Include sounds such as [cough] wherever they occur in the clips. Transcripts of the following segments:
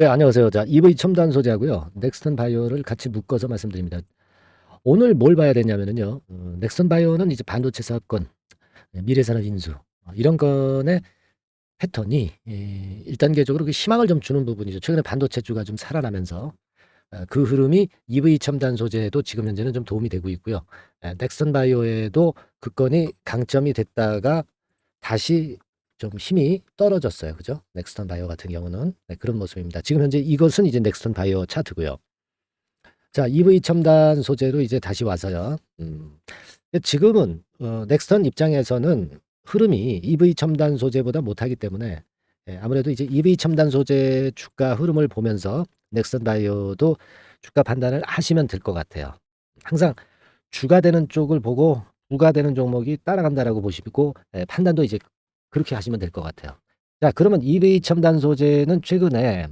네, 안녕하세요. 자, EV 첨단 소재하고요. 넥스턴 바이오를 같이 묶어서 말씀드립니다. 오늘 뭘 봐야 되냐면은요. 어, 넥스턴 바이오는 이제 반도체 사업권, 네, 미래산업 인수 어, 이런 건의 패턴이 예, 1단계적으로 그 희망을 좀 주는 부분이죠. 최근에 반도체주가 좀 살아나면서 어, 그 흐름이 EV 첨단 소재에도 지금 현재는 좀 도움이 되고 있고요. 예, 넥스턴 바이오에도 그 건이 강점이 됐다가 다시 좀 힘이 떨어졌어요. 그죠? 넥스턴 바이오 같은 경우는 네, 그런 모습입니다. 지금 현재 이것은 이제 넥스턴 바이오 차트고요. 자, EV 첨단 소재로 이제 다시 와서요. 음, 지금은 어, 넥스턴 입장에서는 흐름이 EV 첨단 소재보다 못하기 때문에 예, 아무래도 이제 EV 첨단 소재 주가 흐름을 보면서 넥스턴 바이오도 주가 판단을 하시면 될 것 같아요. 항상 주가 되는 쪽을 보고 부가 되는 종목이 따라간다라고 보시고 예, 판단도 이제 그렇게 하시면 될 것 같아요. 자, 그러면 EV 첨단 소재는 최근에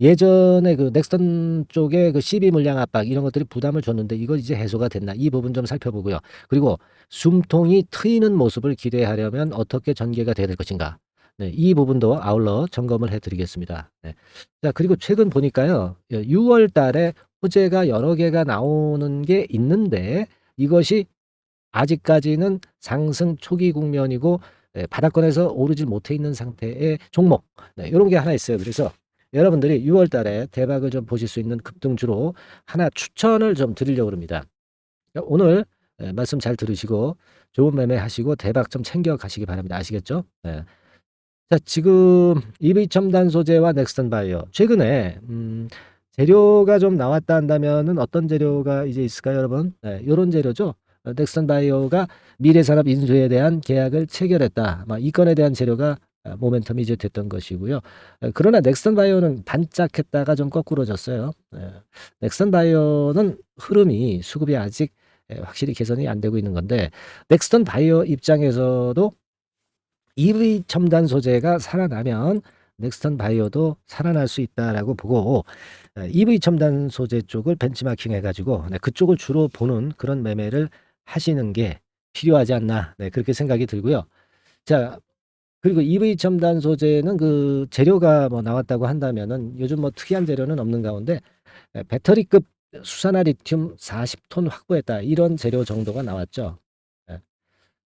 예전에 그 넥스턴 쪽에 그 CB 물량 압박 이런 것들이 부담을 줬는데 이거 이제 해소가 됐나 이 부분 좀 살펴보고요. 그리고 숨통이 트이는 모습을 기대하려면 어떻게 전개가 돼야 될 것인가. 네, 이 부분도 아울러 점검을 해드리겠습니다. 네. 자, 그리고 최근 보니까요, 6월 달에 호재가 여러 개가 나오는 게 있는데 이것이 아직까지는 상승 초기 국면이고 네, 바닥권에서 오르질 못해 있는 상태의 종목 네, 이런 게 하나 있어요. 그래서 여러분들이 6월 달에 대박을 좀 보실 수 있는 급등주로 하나 추천을 좀 드리려고 합니다. 오늘 네, 말씀 잘 들으시고 좋은 매매 하시고 대박 좀 챙겨 가시기 바랍니다. 아시겠죠? 네. 자, 지금 EV 첨단 소재와 넥스턴 바이오 최근에 음, 재료가 좀 나왔다 한다면은 어떤 재료가 이제 있을까요, 여러분? 네, 이런 재료죠. 어, 넥스턴 바이오가 미래산업 인수에 대한 계약을 체결했다. 이 건에 대한 재료가 어, 모멘텀이 이제 됐던 것이고요. 어, 그러나 넥스턴 바이오는 반짝했다가 좀 거꾸로졌어요. 넥스턴 바이오는 흐름이 수급이 아직 확실히 개선이 안 되고 있는 건데 넥스턴 바이오 입장에서도 EV 첨단 소재가 살아나면 넥스턴 바이오도 살아날 수 있다라고 보고 EV 첨단 소재 쪽을 벤치마킹 해가지고 네, 그쪽을 주로 보는 그런 매매를 하시는 게 필요하지 않나 네, 그렇게 생각이 들고요. 자 그리고 EV 첨단 소재는 그 재료가 뭐 나왔다고 한다면은 요즘 뭐 특이한 재료는 없는 가운데 배터리급 수산화 리튬 40톤 확보했다 이런 재료 정도가 나왔죠. 네.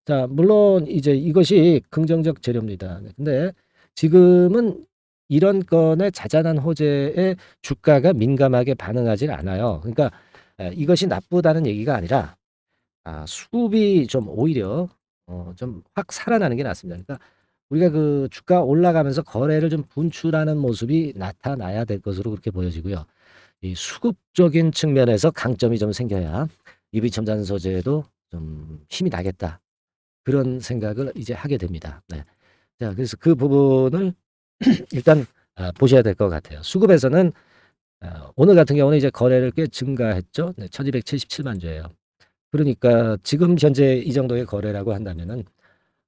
자 물론 이제 이것이 긍정적 재료입니다. 네, 근데 지금은 이런 건에 자잘한 호재에 주가가 민감하게 반응하지 않아요. 그러니까 이것이 나쁘다는 얘기가 아니라 아 수급이 좀 오히려 어 좀 확 살아나는 게 낫습니다. 그러니까 우리가 그 주가 올라가면서 거래를 좀 분출하는 모습이 나타나야 될 것으로 그렇게 보여지고요. 이 수급적인 측면에서 강점이 좀 생겨야 EV 첨단 소재도 좀 힘이 나겠다. 그런 생각을 이제 하게 됩니다. 네. 자, 그래서 그 부분을 [clears throat] 일단 아, 보셔야 될 것 같아요. 수급에서는 아, 오늘 같은 경우는 이제 거래를 꽤 증가했죠. 네, 1277만 주예요. 그러니까 지금 현재 이 정도의 거래라고 한다면은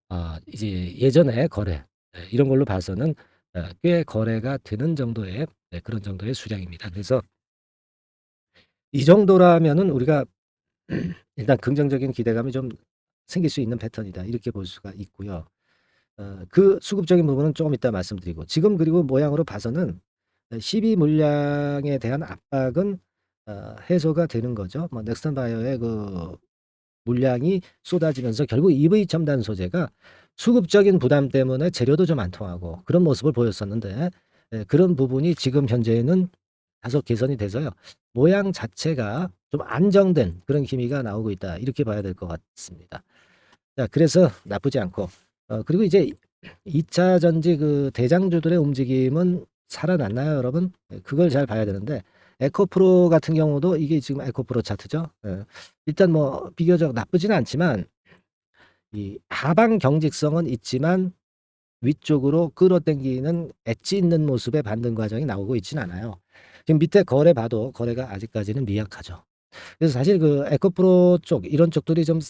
아 이제 예전에 거래 네, 이런 걸로 봐서는 아, 꽤 거래가 되는 정도의 네, 그런 정도의 수량입니다. 그래서 이 정도라면은 우리가 [clears throat] 일단 긍정적인 기대감이 좀 생길 수 있는 패턴이다. 이렇게 볼 수가 있고요. 어, 그 수급적인 부분은 조금 이따 말씀드리고 지금 그리고 모양으로 봐서는 12 물량에 대한 압박은 어, 해소가 되는 거죠. 뭐 넥스턴 바이오의 그 물량이 쏟아지면서 결국 EV 첨단 소재가 수급적인 부담 때문에 재료도 좀 안 통하고 그런 모습을 보였었는데 예, 그런 부분이 지금 현재는 다소 개선이 돼서요. 모양 자체가 좀 안정된 그런 기미가 나오고 있다. 이렇게 봐야 될 것 같습니다. 자, 그래서 나쁘지 않고 어, 그리고 이제 2차 전지 그 대장주들의 움직임은 살아났나요, 여러분? 예, 그걸 잘 봐야 되는데 에코프로 같은 경우도 이게 지금 에코프로 차트죠. 예. 일단 뭐 비교적 나쁘지는 않지만 이 하방 경직성은 있지만 위쪽으로 끌어당기는 엣지 있는 모습의 반등 과정이 나오고 있지는 않아요. 지금 밑에 거래 봐도 거래가 아직까지는 미약하죠. 그래서 사실 그 에코프로 쪽 이런 쪽들이 좀더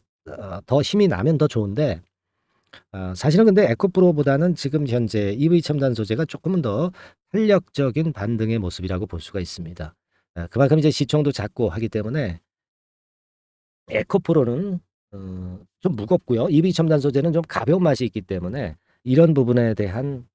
어, 힘이 나면 더 좋은데 어, 사실은 근데 에코프로보다는 지금 현재 EV 첨단 소재가 조금은 더 탄력적인 반등의 모습이라고 볼 수가 있습니다. 아, 그만큼 이제 시총도 작고 하기 때문에 에코프로는 어, 좀 무겁고요. EV 첨단 소재는 좀 가벼운 맛이 있기 때문에 이런 부분에 대한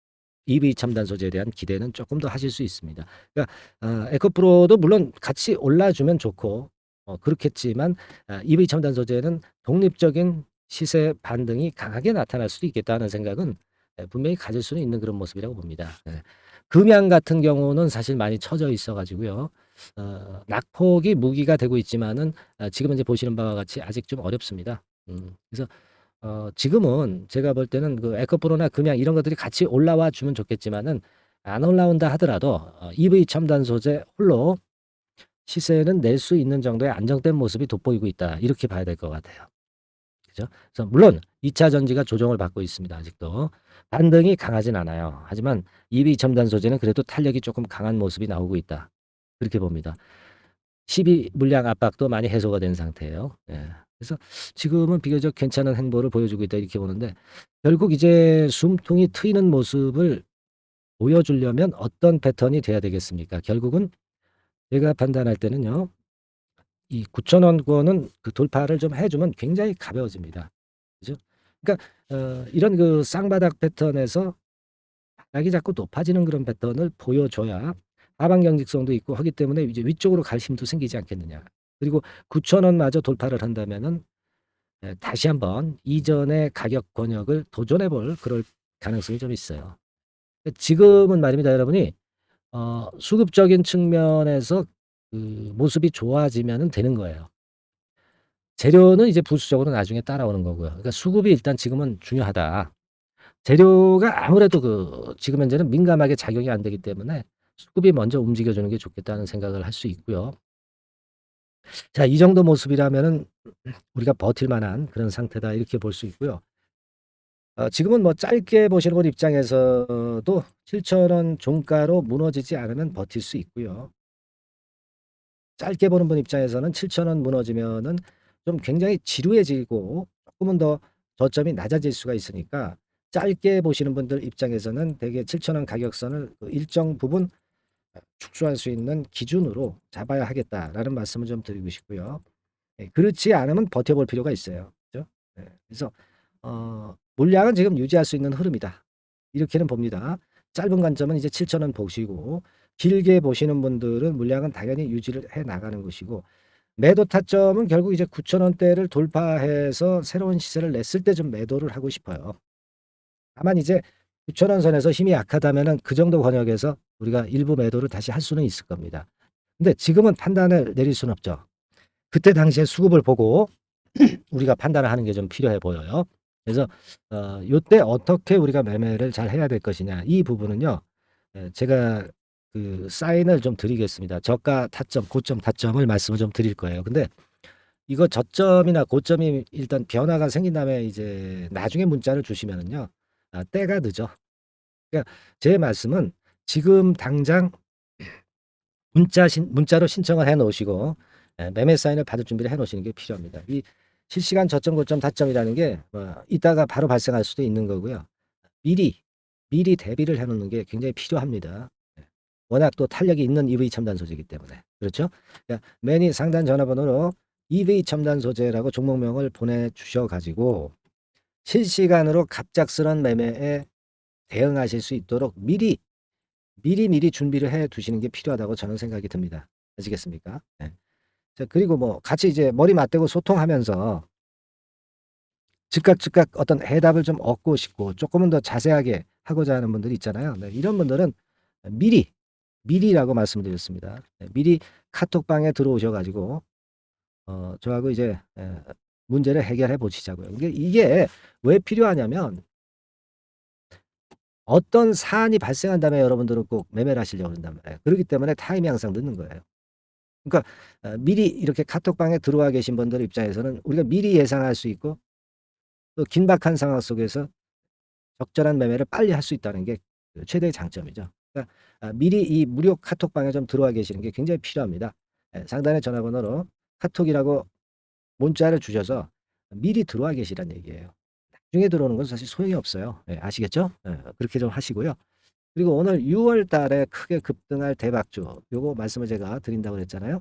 EV 첨단 소재에 대한 기대는 조금 더 하실 수 있습니다. 그러니까 어, 에코프로도 물론 같이 올라주면 좋고 어, 그렇겠지만 아, EV 첨단 소재는 독립적인 시세 반등이 강하게 나타날 수도 있겠다는 생각은 예, 분명히 가질 수는 있는 그런 모습이라고 봅니다. 예. 금양 같은 경우는 사실 많이 처져 있어 가지고요. 어, 낙폭이 무기가 되고 있지만은 아, 지금 이제 보시는 바와 같이 아직 좀 어렵습니다. 음, 그래서 어, 지금은 제가 볼 때는 그 에코프로나 금양 이런 것들이 같이 올라와 주면 좋겠지만은 안 올라온다 하더라도 어, EV 첨단 소재 홀로 시세는 낼 수 있는 정도의 안정된 모습이 돋보이고 있다. 이렇게 봐야 될 것 같아요. 그죠? 그래서 물론 2차 전지가 조정을 받고 있습니다. 아직도 반등이 강하진 않아요. 하지만 EV 첨단 소재는 그래도 탄력이 조금 강한 모습이 나오고 있다. 그렇게 봅니다. 12 물량 압박도 많이 해소가 된 상태예요. 예. 그래서 지금은 비교적 괜찮은 행보를 보여주고 있다 이렇게 보는데 결국 이제 숨통이 트이는 모습을 보여주려면 어떤 패턴이 돼야 되겠습니까? 결국은 제가 판단할 때는요. 이 9,000원권은 그 돌파를 좀 해주면 굉장히 가벼워집니다. 그죠? 그러니까 어, 이런 그 쌍바닥 패턴에서 바닥이 자꾸 높아지는 그런 패턴을 보여줘야 하방 경직성도 있고 하기 때문에 이제 위쪽으로 갈 힘도 생기지 않겠느냐. 그리고 9,000원마저 돌파를 한다면은 예, 다시 한번 이전의 가격 권역을 도전해 볼 그럴 가능성이 좀 있어요. 지금은 말입니다, 여러분이 어, 수급적인 측면에서 그 모습이 좋아지면은 되는 거예요. 재료는 이제 부수적으로 나중에 따라오는 거고요. 그러니까 수급이 일단 지금은 중요하다. 재료가 아무래도 그 지금 현재는 민감하게 작용이 안 되기 때문에 수급이 먼저 움직여주는 게 좋겠다는 생각을 할 수 있고요. 자, 이 정도 모습이라면은 우리가 버틸 만한 그런 상태다 이렇게 볼 수 있고요. 어, 지금은 뭐 짧게 보시는 분 입장에서도 7,000원 종가로 무너지지 않으면 버틸 수 있고요. 짧게 보는 분 입장에서는 7,000원 무너지면은 좀 굉장히 지루해지고 조금은 더 저점이 낮아질 수가 있으니까 짧게 보시는 분들 입장에서는 대개 7,000원 가격선을 그 일정 부분 축소할 수 있는 기준으로 잡아야 하겠다라는 말씀을 좀 드리고 싶고요. 예, 그렇지 않으면 버텨볼 필요가 있어요. 그죠? 예, 그래서 어, 물량은 지금 유지할 수 있는 흐름이다. 이렇게는 봅니다. 짧은 관점은 이제 7,000원 보시고 길게 보시는 분들은 물량은 당연히 유지를 해 나가는 것이고 매도 타점은 결국 이제 9,000원대를 돌파해서 새로운 시세를 냈을 때 좀 매도를 하고 싶어요. 다만 이제 9,000원 선에서 힘이 약하다면은 그 정도 권역에서 우리가 일부 매도를 다시 할 수는 있을 겁니다. 근데 지금은 판단을 내릴 수는 없죠. 그때 당시에 수급을 보고 [clears throat] 우리가 판단을 하는 게 좀 필요해 보여요. 그래서 어 요때 어떻게 우리가 매매를 잘 해야 될 것이냐 이 부분은요. 예, 제가 그 사인을 좀 드리겠습니다. 저가 타점, 고점 타점을 말씀을 좀 드릴 거예요. 근데 이거 저점이나 고점이 일단 변화가 생긴 다음에 이제 나중에 문자를 주시면은요. 아, 때가 늦어. 그러니까 제 말씀은 지금 당장 문자 신, 문자로 신청을 해 놓으시고 예, 매매 사인을 받을 준비를 해 놓으시는 게 필요합니다. 이 실시간 저점 고점 타점이라는 게 뭐 이따가 바로 발생할 수도 있는 거고요. 미리 미리 대비를 해 놓는 게 굉장히 필요합니다. 예. 워낙 또 탄력이 있는 EV 첨단 소재이기 때문에 그렇죠? 그러니까 매니 상단 전화번호로 EV 첨단 소재라고 종목명을 보내주셔 가지고 실시간으로 갑작스런 매매에 대응하실 수 있도록 미리 미리 미리 준비를 해 두시는 게 필요하다고 저는 생각이 듭니다. 아시겠습니까? 네. 자, 그리고 뭐 같이 이제 머리 맞대고 소통하면서 즉각 즉각 어떤 해답을 좀 얻고 싶고 조금은 더 자세하게 하고자 하는 분들이 있잖아요. 네, 이런 분들은 미리 미리라고 말씀드렸습니다. 네, 미리 카톡방에 들어오셔 가지고 어, 저하고 이제 에, 문제를 해결해 보시자고요. 이게, 이게 왜 필요하냐면 어떤 사안이 발생한다면 여러분들은 꼭 매매를 하시려고 그런단 말이에요. 그렇기 때문에 타임이 항상 늦는 거예요. 그러니까 어, 미리 이렇게 카톡방에 들어와 계신 분들 입장에서는 우리가 미리 예상할 수 있고 또 긴박한 상황 속에서 적절한 매매를 빨리 할 수 있다는 게그 최대의 장점이죠. 그러니까 아, 미리 이 무료 카톡방에 좀 들어와 계시는 게 굉장히 필요합니다. 예, 상단의 전화번호로 카톡이라고 문자를 주셔서 미리 들어와 계시란 얘기예요. 나중에 들어오는 건 사실 소용이 없어요. 예, 아시겠죠? 예, 그렇게 좀 하시고요. 그리고 오늘 6월 달에 크게 급등할 대박주 요거 말씀을 제가 드린다고 그랬잖아요.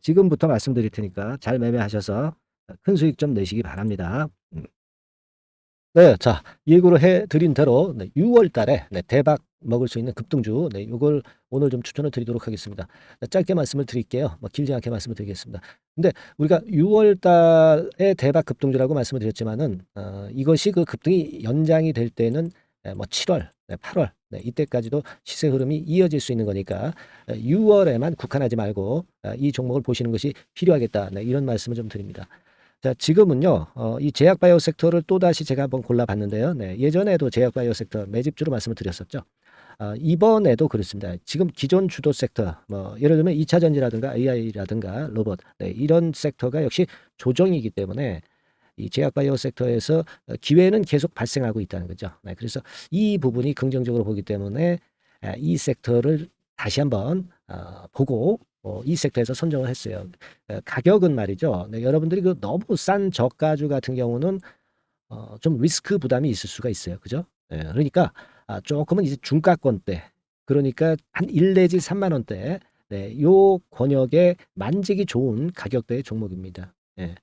지금부터 말씀드릴 테니까 잘 매매하셔서 큰 수익 좀 내시기 바랍니다. 음. 네, 자 예고를 해드린 대로 네, 6월 달에 네, 대박 먹을 수 있는 급등주. 네, 요걸 오늘 좀 추천을 드리도록 하겠습니다. 자, 짧게 말씀을 드릴게요. 뭐 길지 않게 말씀을 드리겠습니다. 근데 우리가 6월 달에 대박 급등주라고 말씀을 드렸지만은 어, 이것이 그 급등이 연장이 될 때는 예, 뭐 7월, 네, 8월 네, 이때까지도 시세 흐름이 이어질 수 있는 거니까 6월에만 국한하지 말고 아, 이 종목을 보시는 것이 필요하겠다. 네, 이런 말씀을 좀 드립니다. 자, 지금은요, 어, 이 제약 바이오 섹터를 또다시 제가 한번 골라봤는데요. 네, 예전에도 제약 바이오 섹터 매집주로 말씀을 드렸었죠. 아, 이번에도 그렇습니다. 지금 기존 주도 섹터, 뭐, 예를 들면 2차 전지라든가 AI라든가 로봇, 네, 이런 섹터가 역시 조정이기 때문에 이 제약바이오 섹터에서 어, 기회는 계속 발생하고 있다는 거죠. 네, 그래서 이 부분이 긍정적으로 보기 때문에 아, 이 섹터를 다시 한번 어, 보고 어, 이 섹터에서 선정을 했어요. 어, 가격은 말이죠. 네, 여러분들이 그 너무 싼 저가주 같은 경우는 어, 좀 리스크 부담이 있을 수가 있어요. 그죠? 네, 그러니까 아, 조금은 이제 중가권대 그러니까 한 1 내지 3만 원대 네, 요 권역에 만지기 좋은 가격대의 종목입니다. 예.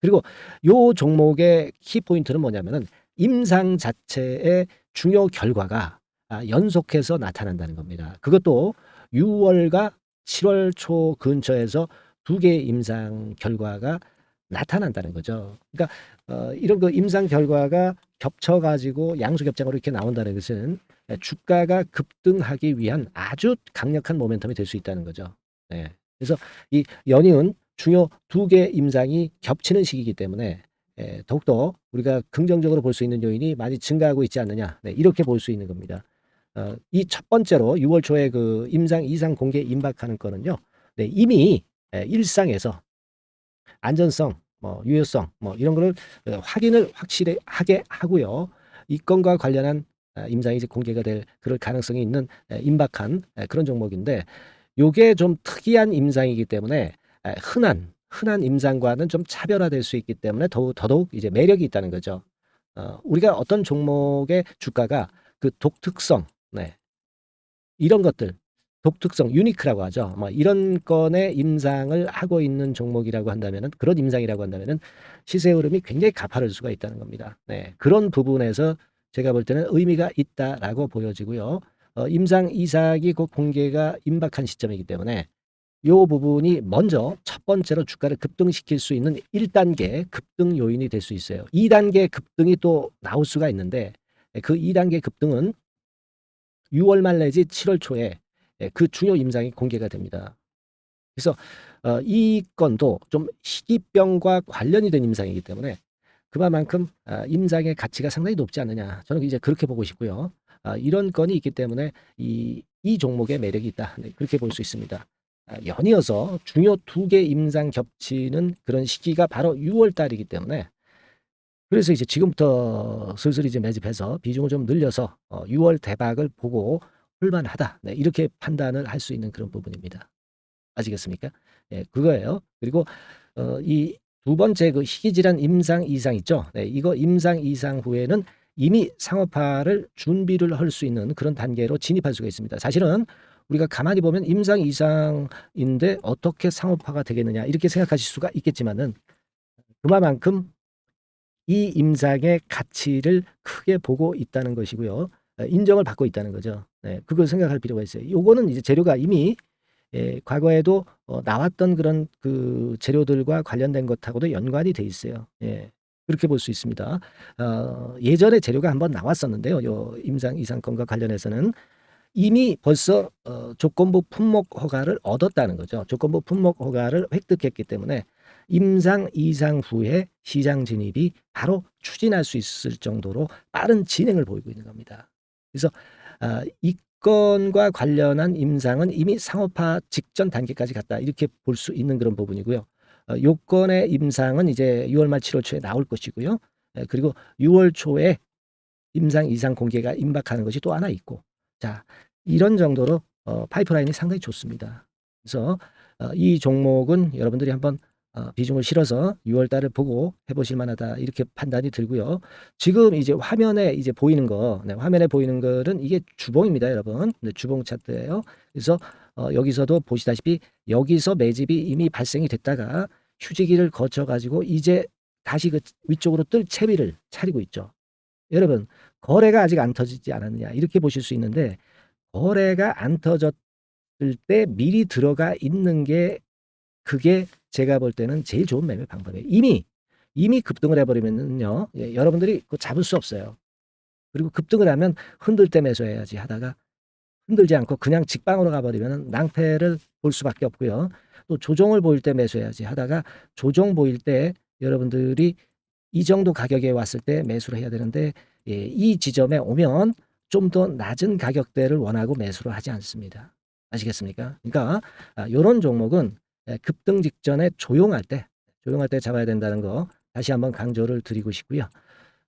그리고 요 종목의 키포인트는 뭐냐면은 임상 자체의 중요 결과가 아, 연속해서 나타난다는 겁니다. 그것도 6월과 7월 초 근처에서 두 개의 임상 결과가 나타난다는 거죠. 그러니까 어, 이런 그 임상 결과가 겹쳐가지고 양수 겹장으로 이렇게 나온다는 것은 주가가 급등하기 위한 아주 강력한 모멘텀이 될 수 있다는 거죠. 네. 그래서 이 연이은 중요 두 개 임상이 겹치는 시기이기 때문에 예, 더욱더 우리가 긍정적으로 볼 수 있는 요인이 많이 증가하고 있지 않느냐 네, 이렇게 볼 수 있는 겁니다. 어, 이 첫 번째로 6월 초에 그 임상 이상 공개 임박하는 거는요. 네, 이미 예, 일상에서 안전성, 뭐 유효성, 뭐 이런 거를 어, 확인을 확실히 하게 하고요. 이 건과 관련한 아, 임상이 이제 공개가 될 그럴 가능성이 있는 에, 임박한 에, 그런 종목인데 요게 좀 특이한 임상이기 때문에 에, 흔한 흔한 임상과는 좀 차별화될 수 있기 때문에 더욱 더더욱 이제 매력이 있다는 거죠. 어, 우리가 어떤 종목의 주가가 그 독특성, 네. 이런 것들 독특성, 유니크라고 하죠. 뭐 이런 건의 임상을 하고 있는 종목이라고 한다면은 그런 임상이라고 한다면은 시세 흐름이 굉장히 가파를 수가 있다는 겁니다. 네. 그런 부분에서 제가 볼 때는 의미가 있다라고 보여지고요. 어, 임상 이삭이 곧 공개가 임박한 시점이기 때문에 요 부분이 먼저 첫 번째로 주가를 급등시킬 수 있는 1단계 급등 요인이 될 수 있어요. 2단계 급등이 또 나올 수가 있는데 그 2단계 급등은 6월 말 내지 7월 초에 그 중요 임상이 공개가 됩니다. 그래서 어, 이 건도 좀 희귀병과 관련이 된 임상이기 때문에 그만큼 아, 임상의 가치가 상당히 높지 않느냐. 저는 이제 그렇게 보고 싶고요. 아, 이런 건이 있기 때문에 이, 이 종목의 매력이 있다. 네, 그렇게 볼 수 있습니다. 아, 연이어서 중요 두 개 임상 겹치는 그런 시기가 바로 6월 달이기 때문에 그래서 이제 지금부터 슬슬 이제 매집해서 비중을 좀 늘려서 어, 6월 대박을 보고 할만하다. 네, 이렇게 판단을 할 수 있는 그런 부분입니다. 아시겠습니까? 예, 그거예요. 그리고 어, 이 두 번째 그 희귀질환 임상 이상 있죠. 네, 이거 임상 이상 후에는 이미 상업화를 준비를 할 수 있는 그런 단계로 진입할 수가 있습니다. 사실은 우리가 가만히 보면 임상 이상인데 어떻게 상업화가 되겠느냐 이렇게 생각하실 수가 있겠지만은 그만큼 이 임상의 가치를 크게 보고 있다는 것이고요. 어, 인정을 받고 있다는 거죠. 네, 그걸 생각할 필요가 있어요. 요거는 이제 재료가 이미 예, 과거에도 어, 나왔던 그런 그 재료들과 관련된 것하고도 연관이 돼 있어요. 예. 그렇게 볼 수 있습니다. 어, 예전에 재료가 한번 나왔었는데요. 요 임상 이상권과 관련해서는 이미 벌써 어, 조건부 품목 허가를 얻었다는 거죠. 조건부 품목 허가를 획득했기 때문에 임상 이상 후에 시장 진입이 바로 추진할 수 있을 정도로 빠른 진행을 보이고 있는 겁니다. 그래서 아, 이 건과 관련한 임상은 이미 상업화 직전 단계까지 갔다 이렇게 볼 수 있는 그런 부분이고요. 어, 요건의 임상은 이제 6월 말 7월 초에 나올 것이고요. 예, 그리고 6월 초에 임상 이상 공개가 임박하는 것이 또 하나 있고 자 이런 정도로 어, 파이프라인이 상당히 좋습니다. 그래서 어, 이 종목은 여러분들이 한번 어, 비중을 실어서 6월 달을 보고 해보실 만하다 이렇게 판단이 들고요. 지금 이제 화면에 이제 보이는 거, 네, 화면에 보이는 거는 이게 주봉입니다, 여러분. 네, 주봉 차트예요. 그래서 어, 여기서도 보시다시피 여기서 매집이 이미 발생이 됐다가 휴지기를 거쳐 가지고 이제 다시 그 위쪽으로 뜰 채비를 차리고 있죠. 여러분 거래가 아직 안 터지지 않았느냐 이렇게 보실 수 있는데 거래가 안 터졌을 때 미리 들어가 있는 게 그게 제가 볼 때는 제일 좋은 매매 방법이에요. 이미 이미 급등을 해버리면은요 예, 여러분들이 그거 잡을 수 없어요. 그리고 급등을 하면 흔들 때 매수해야지 하다가 흔들지 않고 그냥 직방으로 가버리면 낭패를 볼 수밖에 없고요. 또 조정을 보일 때 매수해야지 하다가 조정 보일 때 여러분들이 이 정도 가격에 왔을 때 매수를 해야 되는데 예, 이 지점에 오면 좀 더 낮은 가격대를 원하고 매수를 하지 않습니다. 아시겠습니까? 그러니까 이런 종목은 예, 급등 직전에 조용할 때 조용할 때 잡아야 된다는 거 다시 한번 강조를 드리고 싶고요.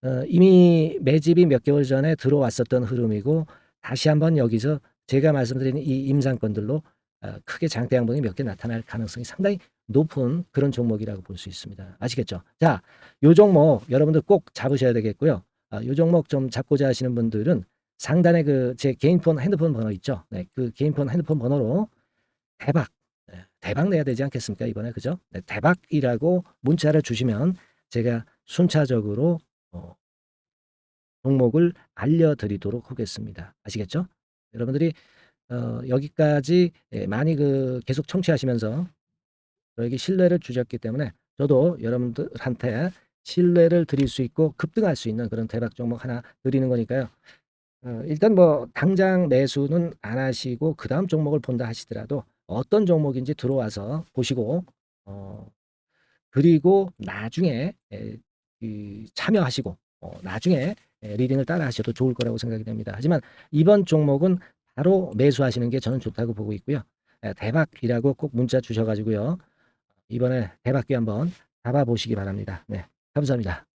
어, 이미 매집이 몇 개월 전에 들어왔었던 흐름이고 다시 한번 여기서 제가 말씀드린 이 임상권들로 어, 크게 장대 양봉이 몇 개 나타날 가능성이 상당히 높은 그런 종목이라고 볼 수 있습니다. 아시겠죠? 자, 요 종목 여러분들 꼭 잡으셔야 되겠고요. 아, 요 종목 좀 잡고자 하시는 분들은 상단에 그 제 개인폰 핸드폰 번호 있죠? 네, 그 개인폰 핸드폰 번호로 대박 네, 대박 내야 되지 않겠습니까 이번에 그죠? 네, 대박이라고 문자를 주시면 제가 순차적으로 어, 종목을 알려드리도록 하겠습니다. 아시겠죠? 여러분들이 어, 여기까지 예, 많이 그 계속 청취하시면서 저에게 신뢰를 주셨기 때문에 저도 여러분들한테 신뢰를 드릴 수 있고 급등할 수 있는 그런 대박 종목 하나 드리는 거니까요. 어, 일단 뭐 당장 매수는 안 하시고 그 다음 종목을 본다 하시더라도 어떤 종목인지 들어와서 보시고 어, 그리고 나중에 에, 그 참여하시고 어, 나중에 에, 리딩을 따라 하셔도 좋을 거라고 생각이 됩니다. 하지만 이번 종목은 바로 매수하시는 게 저는 좋다고 보고 있고요. 에, 대박이라고 꼭 문자 주셔가지고요. 이번에 대박기 한번 잡아보시기 바랍니다. 네, 감사합니다.